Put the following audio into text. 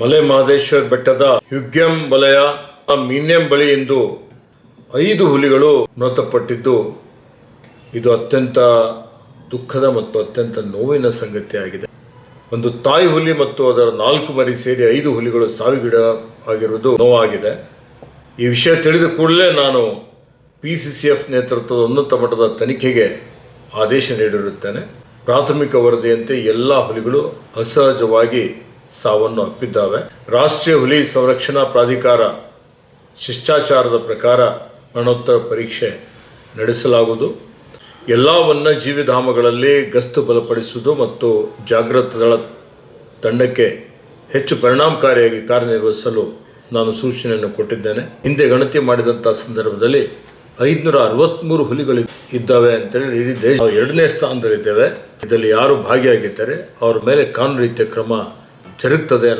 ಮಲೆ ಮಹದೇಶ್ವರ ಬೆಟ್ಟದ ಯುಗ್ಯಂ ವಲಯ ಮೀನ್ಯಂ ಬಳಿ ಎಂದು ಐದು ಹುಲಿಗಳು ಮೃತಪಟ್ಟಿದ್ದು. ಇದು ಅತ್ಯಂತ ದುಃಖದ ಮತ್ತು ಅತ್ಯಂತ ನೋವಿನ ಸಂಗತಿಯಾಗಿದೆ. ಒಂದು ತಾಯಿ ಹುಲಿ ಮತ್ತು ಅದರ ನಾಲ್ಕು ಮರಿ ಸೇರಿ ಐದು ಹುಲಿಗಳು ಸಾವಿಗಿಡ ಆಗಿರುವುದು ನೋವಾಗಿದೆ. ಈ ವಿಷಯ ತಿಳಿದ ಕೂಡಲೇ ನಾನು ಪಿ ಸಿ ಸಿ ಎಫ್ ನೇತೃತ್ವದ ಉನ್ನತ ಮಟ್ಟದ ತನಿಖೆಗೆ ಆದೇಶ ನೀಡಿರುತ್ತೇನೆ. ಪ್ರಾಥಮಿಕ ವರದಿಯಂತೆ ಎಲ್ಲ ಹುಲಿಗಳು ಅಸಹಜವಾಗಿ ಸಾವನ್ನು ಅಪ್ಪಿದ್ದಾವೆ. ರಾಷ್ಟ್ರೀಯ ಹುಲಿ ಸಂರಕ್ಷಣಾ ಪ್ರಾಧಿಕಾರ ಶಿಷ್ಟಾಚಾರದ ಪ್ರಕಾರ ಮರಣೋತ್ತರ ಪರೀಕ್ಷೆ ನಡೆಸಲಾಗುವುದು. ಎಲ್ಲ ವನ್ಯಜೀವಿಧಾಮಗಳಲ್ಲಿ ಗಸ್ತು ಬಲಪಡಿಸುವುದು ಮತ್ತು ಜಾಗೃತ ದಳ ತಂಡಕ್ಕೆ ಹೆಚ್ಚು ಪರಿಣಾಮಕಾರಿಯಾಗಿ ಕಾರ್ಯನಿರ್ವಹಿಸಲು ನಾನು ಸೂಚನೆಯನ್ನು ಕೊಟ್ಟಿದ್ದೇನೆ. ಹಿಂದೆ ಗಣತಿ ಮಾಡಿದಂಥ ಸಂದರ್ಭದಲ್ಲಿ ಐದುನೂರ ಅರವತ್ತ್ಮೂರು ಹುಲಿಗಳು ಇದ್ದಾವೆ ಅಂತೇಳಿ ಇಡೀ ದೇಶ ಎರಡನೇ ಸ್ಥಾನದಲ್ಲಿದ್ದೇವೆ. ಇದರಲ್ಲಿ ಯಾರು ಭಾಗಿಯಾಗಿದ್ದಾರೆ ಅವರ ಮೇಲೆ ಕಾನೂನು ರೀತಿಯ ಕ್ರಮ ಜರುಗ್ತದೆ